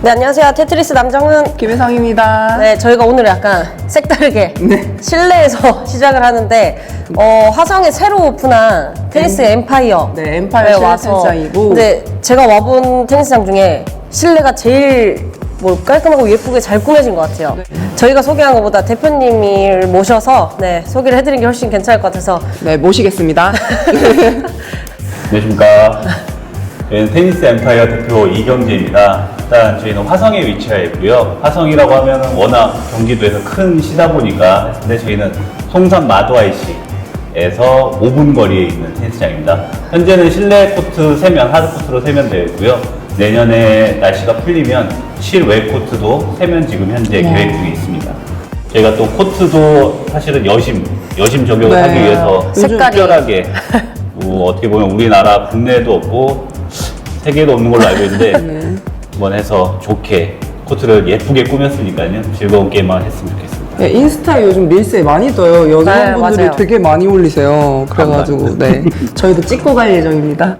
네, 안녕하세요. 테트리스 남정은. 김혜성입니다. 네, 저희가 오늘 약간 색다르게 네. 실내에서 시작을 하는데, 어, 화성에 새로 오픈한 테니스 엠파이어. 네, 엠파이어 실내 테니스장이고. 근데 제가 와본 테니스장 중에 실내가 제일 뭐 깔끔하고 예쁘게 잘 꾸며진 것 같아요. 네. 저희가 소개한 것보다 대표님을 모셔서 네, 소개를 해드리는 게 훨씬 괜찮을 것 같아서 네, 모시겠습니다. 안녕하십니까. 저희는 테니스 엠파이어 대표 이경재입니다. 일단 저희는 화성에 위치해 있고요. 화성이라고 하면 워낙 경기도에서 큰 시다 보니까 근데 저희는 송산 마도아이시에서 5분 거리에 있는 테니스장입니다. 현재는 실내 코트 세면 하드 코트로 세면되어 있고요. 내년에 날씨가 풀리면 실외 코트도 세면 지금 현재 계획 중에 있습니다. 저희가 또 코트도 사실은 여심, 여심 적용을 네. 하기 위해서 색깔이. 특별하게 뭐 어떻게 보면 우리나라 국내에도 없고 세계에도 없는 걸로 알고 있는데 이번 해서 좋게 코트를 예쁘게 꾸몄으니까요 즐거운 게임만 했으면 좋겠습니다. 네, 인스타에 요즘 릴스에 많이 떠요. 여성분들이 네, 맞아요. 되게 많이 올리세요. 그래가지고, 네. 저희도 찍고 갈 예정입니다.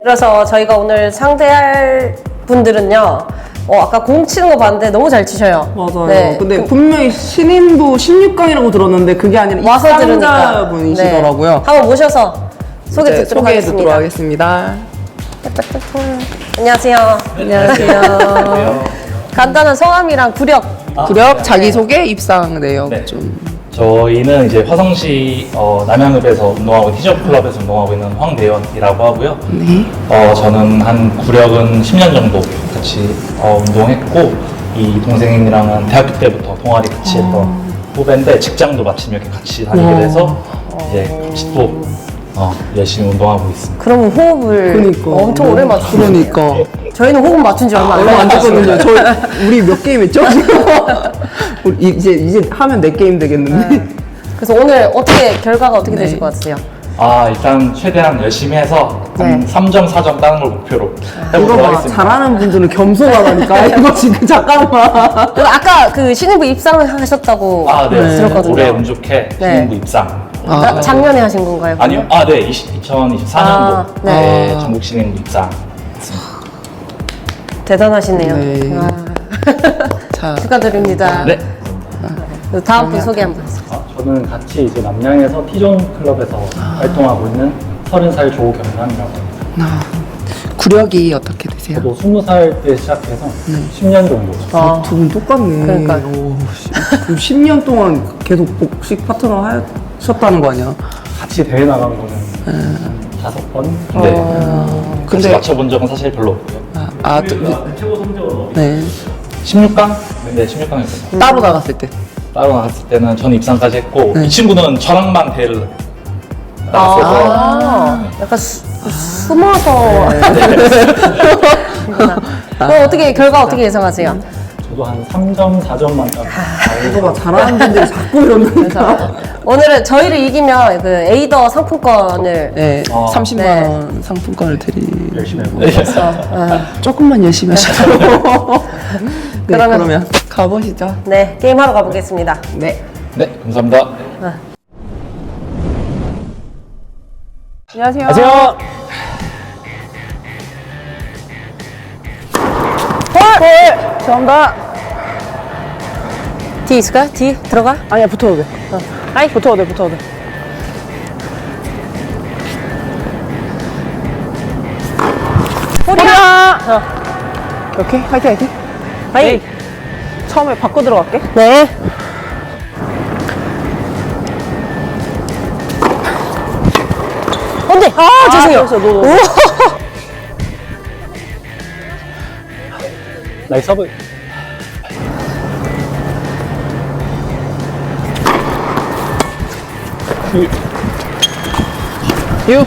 그래서 저희가 오늘 상대할 분들은요. 어, 아까 공 치는 거 봤는데 너무 잘 치셔요. 맞아요. 네. 근데 분명히 신인부 16강이라고 들었는데 그게 아니라 와서 들으니까 입상자분이시더라고요. 네. 한번 모셔서 소개 네, 듣도록 소개해 하겠습니다. 듣도록 하겠습니다. 안녕하세요. 안녕하세요. 간단한 성함이랑 구력. 구력, 자기소개, 입상 내역 네. 좀. 저희는 이제 화성시 어, 남양읍에서 운동하고 티저프 클럽에서 운동하고 있는 황대현이라고 하고요. 네. 어, 저는 한 구력은 10년 정도 같이 어, 운동했고 이 동생이랑은 대학교 때부터 동아리 같이 했던 후배인데 직장도 마침 이렇게 같이 다니게 돼서 이제 같이 또 어, 열심히 운동하고 있습니다. 그러면 호흡을 그니까. 엄청 오래 맞추고 그러니까. 저희는 호흡 맞춘 지 얼마 안 얼마 안 됐거든요. 저희 우리 몇 게임 했죠? 지금? 우리 이제 이제 하면 네 게임 되겠는데. 그래서 오늘 어떻게 결과가 어떻게 네. 되실 것 같으세요? 아 일단 최대한 열심히 해서 한 네. 3점 4점 따는 걸 목표로 이거 해보도록 봐 하겠습니다. 잘하는 분들은 겸손하다니까. 이거 지금 잠깐만. 그리고 아까 그 신인부 입상하셨다고 아, 네. 들었거든요. 올해 운 좋게 네. 신인부 입상. 아, 작년에 하신 건가요? 아니요, 아, 네. 20, 2024년도. 아, 네. 네. 아. 전국 신인부 입상. 대단하시네요. 네. 아, 자, 축하드립니다. 네. 그 다음 분 소개 한번 해주세요. 아, 저는 같이 이제 남양에서 티존 클럽에서 활동하고 있는 30살 조경남이라고 합니다. 아, 구력이 어떻게 되세요? 저도 20살 때 시작해서 10년 정도. 아, 두 분 똑같네. 그러니까요. 오, 씨. 그럼 10년 동안 계속 복식 파트너 하 셨다는 거 아니야? 같이 대회 나간 거는 한 다섯 번? 네. 어, 근데 근데 맞춰본 적은 사실 별로 없고요. 아, 아 또, 최고 성적은 네. 16강? 네, 16강이었어요. 따로 나갔을 때. 따로 나갔을 때는 전 입상까지 했고, 네. 이 친구는 저랑만 대회를 나갔어서. 아, 약간 수, 숨어서. 그럼 어떻게, 결과 어떻게 예상하세요? 저도 한 3점, 4점만 따고 이거 봐, 잘하는 분들이 자꾸. 그래서 오늘은 저희를 이기면 그 에이더 상품권을 네, 아, 30만 네. 원 상품권을 드리. 열심히 해보고 서 아, 조금만 열심히 하시죠. 네, 그러면- 그러면, 가보시죠. 네, 게임 하러 가보겠습니다. 네. 네, 감사합니다. 안녕하세요. 안녕하세요. 헐! 죄 D 있을까요? D 들어가? 아니야, 붙어도 돼. 어. 아이, 붙어도 돼, 붙어도 돼. 호리야! 어. 오케이, 화이팅, 화이팅. 아이, 처음에 바꿔 들어갈게. 네. 안 돼! 아, 죄송해요. 됐어, 너, 너. 오! 나이 서브. 유.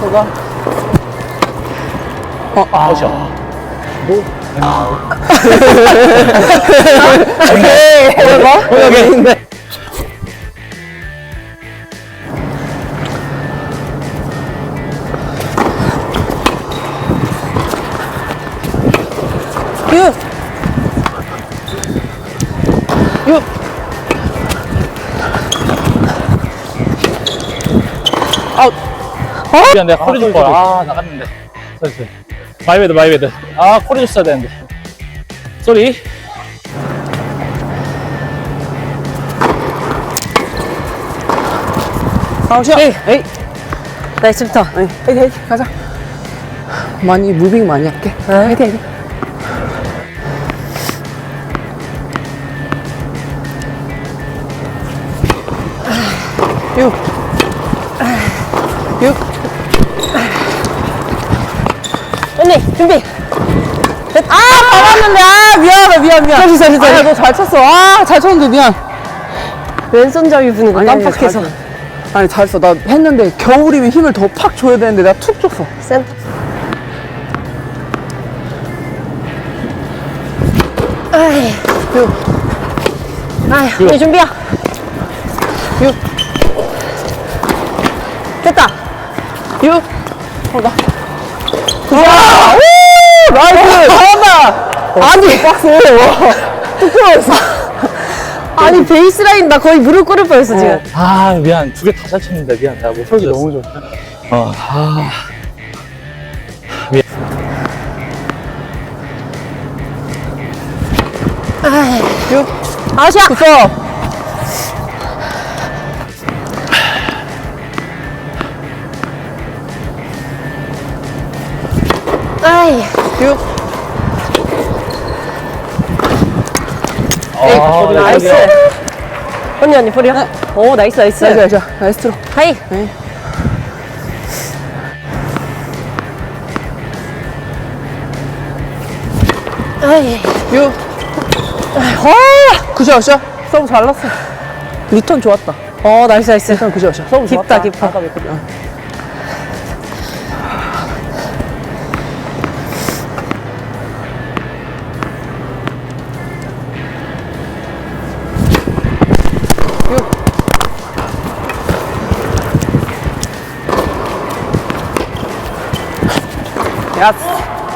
뭐가? 어, 아, 아웃이야. 뭐가? 여기 있는 미안 내가 코리 줄 거야 아 나갔는데 쏘리 마이베드 마이베드 아 코리 줬어야 되는데 쏘리 아웃이야! 에이. 에이! 나이스부터. 에이, 에이, 에이, 가자. 많이, 무빙 많이 할게. 화이팅, 화이팅. 유. 준비. 아, 받았는데. 아, 미안하다, 미안, 미안. 서리, 서리, 서리. 아, 너잘 쳤어. 아, 잘 쳤는데, 미안. 왼손 잡이 부는 거 아니, 아니, 깜빡해서. 잘. 아니, 잘했어. 나 했는데, 겨울이면 힘을 더 팍 줘야 되는데, 내가 툭 줬어. 센터. 아이, 유. 아이, 언니 준비야. 유. 됐다. 유. 어, 나. 우와! 오! 나이스! 잘한다! 아니, 박스! 와. 뚝 들어갔어. 아니, 베이스라인 나 거의 무릎 꿇을 뻔했어, 지금. 아 미안 두 개 다 잘 쳤는데 미안 내가 못 쳤어 너무 좋다. 어, 아. 유. 아시아! 굿어! 아이, 유. 아, 나이스. 언니, 언니, 보려. 오, 나이스, 나이스. 나이스, 나이스. 나이스 트로. 하이. 네. 아이. 유. 어, 그죠, 그죠? 서브 잘 났어. 리턴 좋았다. 어, 나이스, 나이스. 리턴 그죠, 그죠? 서브 깊다, 좋았다. 깊어. 아까 몇 번. 야,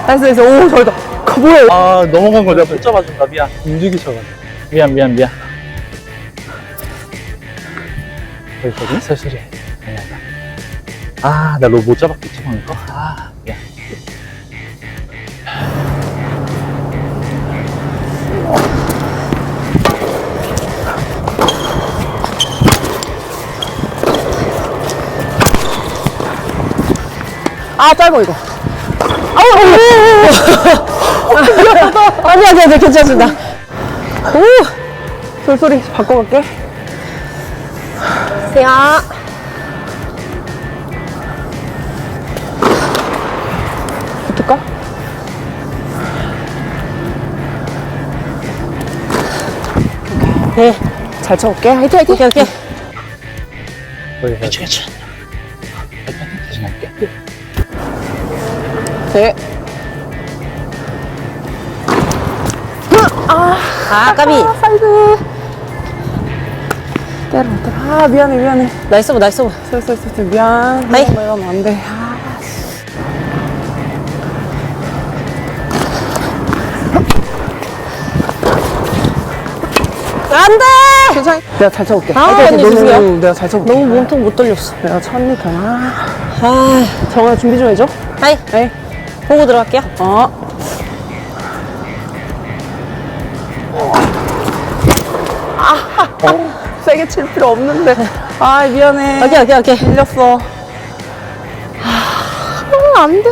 나이스, 나이스. 오, 잘했다. 그, 뭐야? 아 넘어간 거 내가 못 잡아준다. 미안. 움직이셔가지고. 미안 미안 미안. 여기 거기 설설이 아니야 아나 너못 잡았겠지 방금 거아 미안. 아, 짧아, 이거. 아니, 아니, 아니, 괜찮습니다. 오! 솔솔이 바꿔갈게. 야. 붙을까? 네. 잘 쳐볼게. 화이팅, 화이팅. 오케이, 오케이. 거기 그치 네. 아, 까비. 사이드. 때려, 때려. 아, 미안해, 미안해. 나이스, 보, 나이스. 보. 슬슬, 슬슬, 미안. 하이. 이러면 이러면 안 돼. 아, 안 돼! 괜찮아. 내가 잘 쳐볼게. 아, 화이팅, 내가 잘 쳐볼게. 너무 몸통 못 돌렸어. 내가 첫니까 아. 아, 정아 준비 좀 해줘. 하이. 에이. 보고 들어갈게요. 어. 아, 세게 칠 필요 없는데. 아, 미안해. 오케이, 오케이, 오케이. 밀렸어. 아, 안 돼.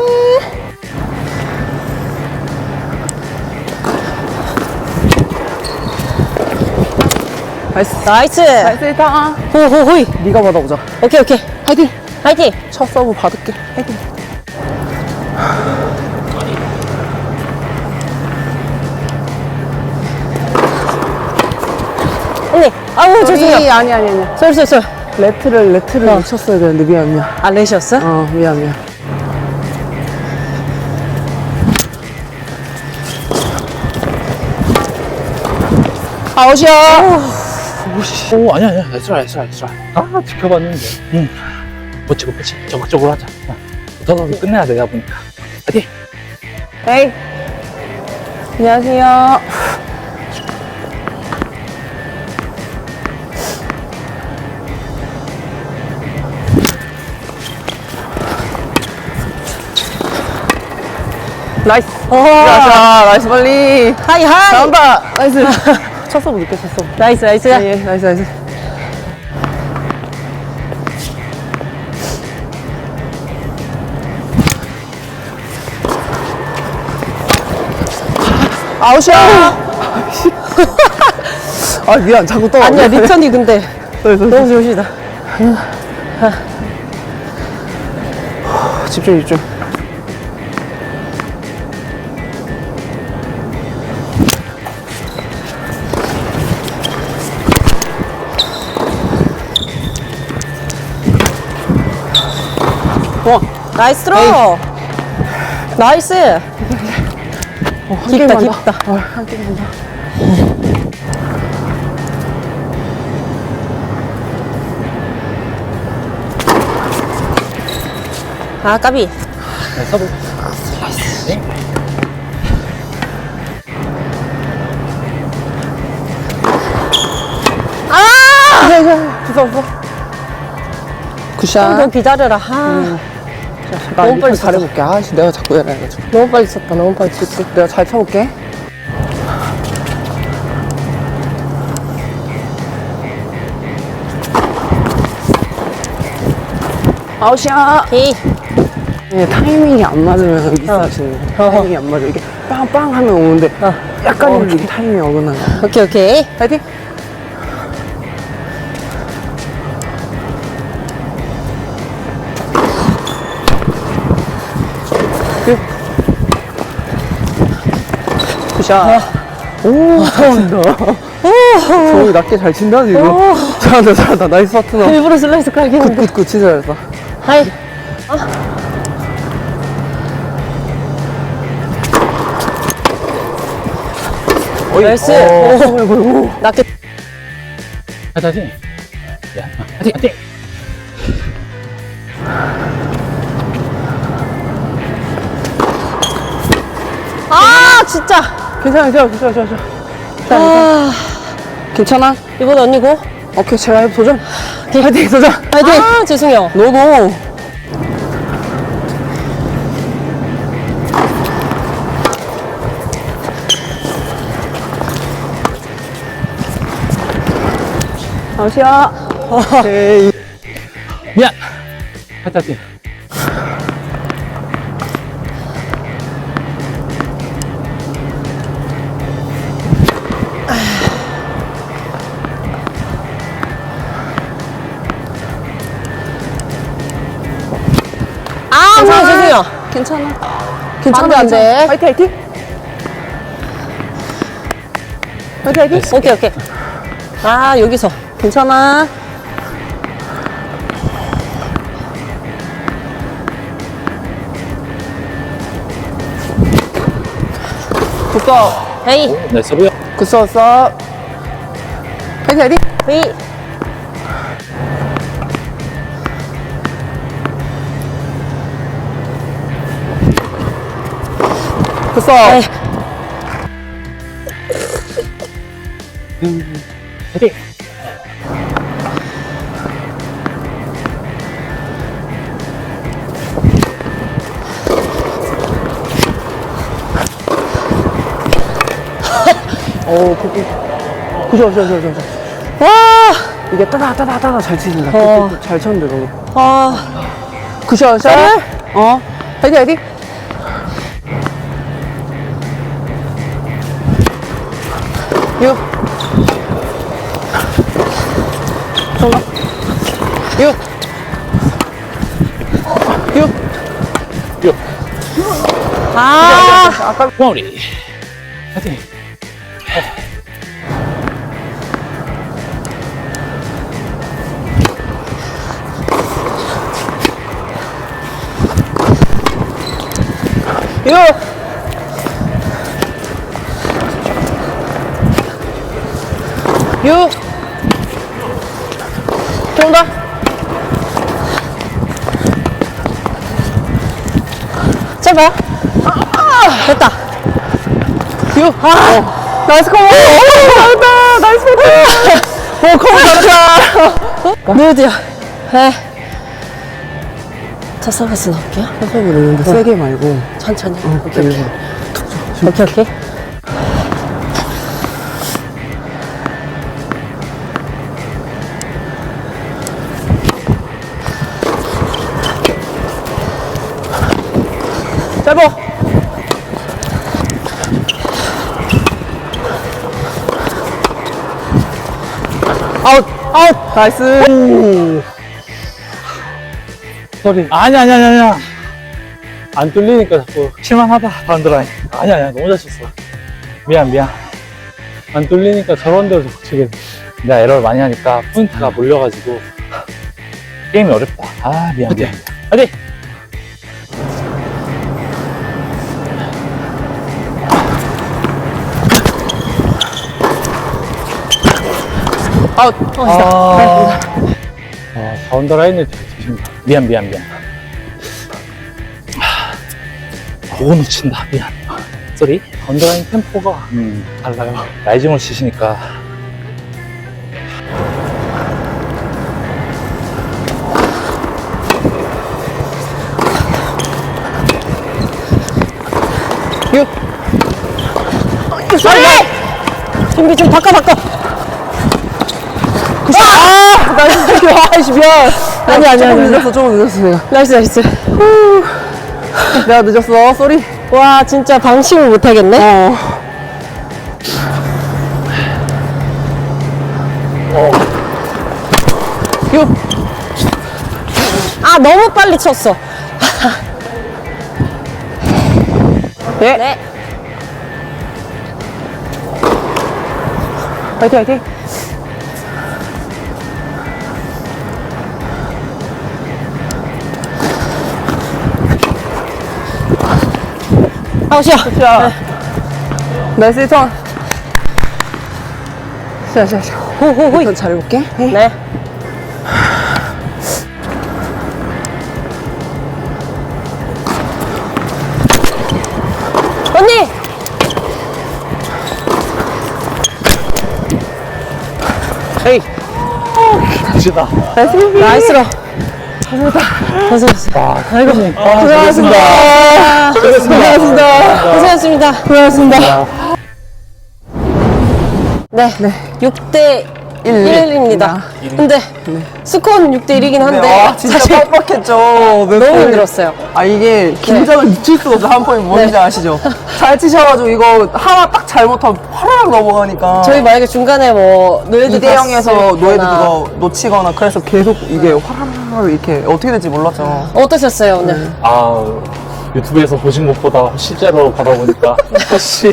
나이스. 나이스. 나이스 일단. 호호호이. 네가 받아보자. 오케이, 오케이. 화이팅. 화이팅. 첫 서브 받을게. 화이팅. 언니. 아우, 죄송해요. 아니, 아니, 아니. 쏠, 쏠, 쏠. 레트를, 레트를 어. 놓쳤어야 되는데, 미안, 미안. 아, 렛이었어? 어, 미안, 미안. 아웃이야! 오 아니야 아니야 나이스라 나이스라 나이스라 아 지켜봤는데 응 그렇지 그렇지 적극적으로 하자 어. 더더 끝내야 돼 내가 보니까 파이팅 에이. 안녕하세요. 나이스. 자, 나이스 빨리. 하이 하이. 잘한다. 나이스. 첫 서브 늦게 첫 서브. 나이스 나이스. 예, 예, 나이스 나이스. 아웃이야. 아 미안 자꾸 떠. 아니야 리턴이 근데. 너무 좋으시다. 집중 집중. 와, 나이스 드로. 나이스. 한 깊다, 게임만 깊다. 더. 어, 한 게임만 더. 아 까비. 네, 서브. 없어 없어. 좀 굿샷. 더 기다려라. 아, 나 너무 이거 빨리 잘해볼게. 아씨 내가 자꾸 해가지고. 너무 빨리 쳤다. 너무 빨리 쳤어. 내가 잘 쳐볼게. 아웃이야. 오케이. 예, 타이밍이 안 맞으면 미스하시는 거예요. 타이밍이 안 맞아. 이게 빵빵 하면 오는데 약간 이게 타이밍이 어긋나는 거야. 오케이 오케이. 파이팅! 굿샷. 오, 잘 친다. 정이 낮게 잘 친다, 지금. 잘한다, 잘한다. 나이스 파트너. 일부러 슬라이스 깔기 했는데. 굿, 굿, 진짜 잘했어. 하이. 어이. 나이스. 어. 낮게. 화이팅. 야, 화이팅, 화이팅. 아 진짜. 괜찮아, 괜찮아, 괜찮아, 괜찮아. 아 괜찮아? 이번 언니 고. 오케이, 제가 해 도전. 파이팅, 도전. 파이팅. 아 죄송해요. 너도. 아시아. 오케이. 야, 화이팅, 죄송해요. 괜찮아. 안 돼. 화이팅, 화이팅. 화이팅, 화이팅. 오케이 오케이. 아 여기서. 괜찮아. 굿어. 헤이. 네, 서브요. 굿어, 써. 화이팅, 화이팅. 헤이. 에이. 화이팅. 오, 굿, 굿. 굿어, 굿어, 굿어, 굿어. 와. 이게 따다, 따다, 따다 잘 치신다. 어. 잘 쳤는데, 너무. 아. 굿어, 굿어. 어. 화이팅, 화이팅. よ。止まよ。よ。よ。ああ赤モー。リー。待て。よ。っ6 정답 제발 아, 됐다. 6 아, 어. 나이스 콤보 잘했다 나이스 콤보 오 콤보 잘했다 드디어 첫 서비스 넣을게요. 첫 서비스 넣는데 세게 말고. 천천히. 오케이 오케이. 오케이 오케이. 아웃! 아웃! 나이스! 소리. 아니, 아니, 아니, 아니야. 안 뚫리니까 자꾸 실망하다, 바운드라인. 아니, 아니야. 너무 잘 쳤어. 미안, 미안. 안 뚫리니까 저런 데로 자꾸 치게 돼. 내가 에러를 많이 하니까 포인트가 몰려가지고. 게임이 어렵다. 아, 미안, 미안. 어디? 아웃! 아, 아 바운드라인을 잘 치신다. 미안, 미안, 미안. 아, 보고 놓친다. 미안. 쏘리. 바운드라인 템포가 음. 달라요. 라이징을 치시니까. 유! 소리! 준비 좀 바꿔, 바꿔. 아! 나이스! 아이씨, 미안! 아니, 아니, 조금 아니. 늦었어, 조금 늦었어, 내가. 나이스, 나이스. 내가 늦었어, 쏘리. 와, 진짜 방심을 못하겠네. 어. 유! 아, 너무 빨리 쳤어. 네. 네. 화이팅, 화이팅! 자, 자. 호호호. 일단 잘해볼게. 네. 언니! 에이. 시다. 나이스. 잘했어. 아이고. 고생하셨습니다. 고생하셨습니다. 고생하셨습니다. 고생하셨습니다. 네. 6대 1입니다. 근데 스코어는 6대 1이긴 한데 아, 진짜 사실 빡빡했죠. 너무 힘들었어요. 아, 이게 긴장을 미칠 수가 없어. 한 포인트 뭔지 네. 아시죠? 잘 치셔가지고 이거 하나 딱 잘못하면 화라락 넘어가니까. 저희 만약에 중간에 뭐 노예드 2대 0에서 노예드 누가 놓치거나 그래서 계속 이게 화라락 이렇게 어떻게 될지 몰랐죠. 어떠셨어요 오늘? 아, 유튜브에서 보신 것보다 실제로 받아보니까 훨씬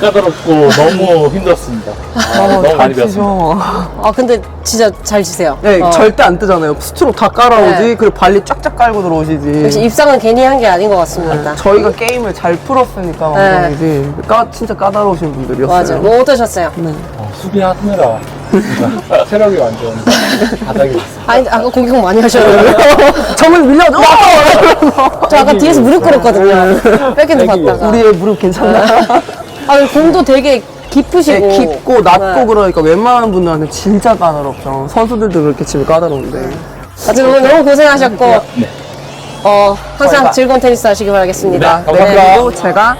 까다롭고 너무 힘들었습니다. 아, 너무 잘 많이 배웠습니다. 아 근데 진짜 잘 치세요. 네, 어. 절대 안 뜨잖아요. 스트로크 다 깔아오지. 네. 그리고 발리 쫙쫙 깔고 들어오시지. 역시 입상은 괜히 한 게 아닌 것 같습니다. 저희가 게임을 잘 풀었으니까 완전이지. 까, 진짜 까다로우신 분들이었어요. 맞아. 뭐 어떠셨어요? 어, 수비하느라 체력이 완전 바닥이 됐어요. 아니 아까 공격 많이 하셨는데 정을 밀려줘! 저 아까 뒤에서 무릎 꿇었거든요. 백핸드 봤다가. 우리의 무릎 괜찮나? 아 공도 되게 깊으시고 네, 깊고 낮고 네. 그러니까 웬만한 분들한테 진짜 까다롭죠. 선수들도 그렇게 치면 까다로운데. 하여튼 오늘 너무 고생하셨고 네. 어 항상 즐거운 테니스 하시기 바라겠습니다. 네, 감사합니다. 그리고 제가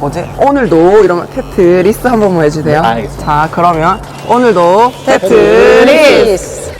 뭐지? 오늘도 이런 테트리스 한 번만 해주세요. 네, 알겠습니다. 자, 그러면 오늘도 테트리스.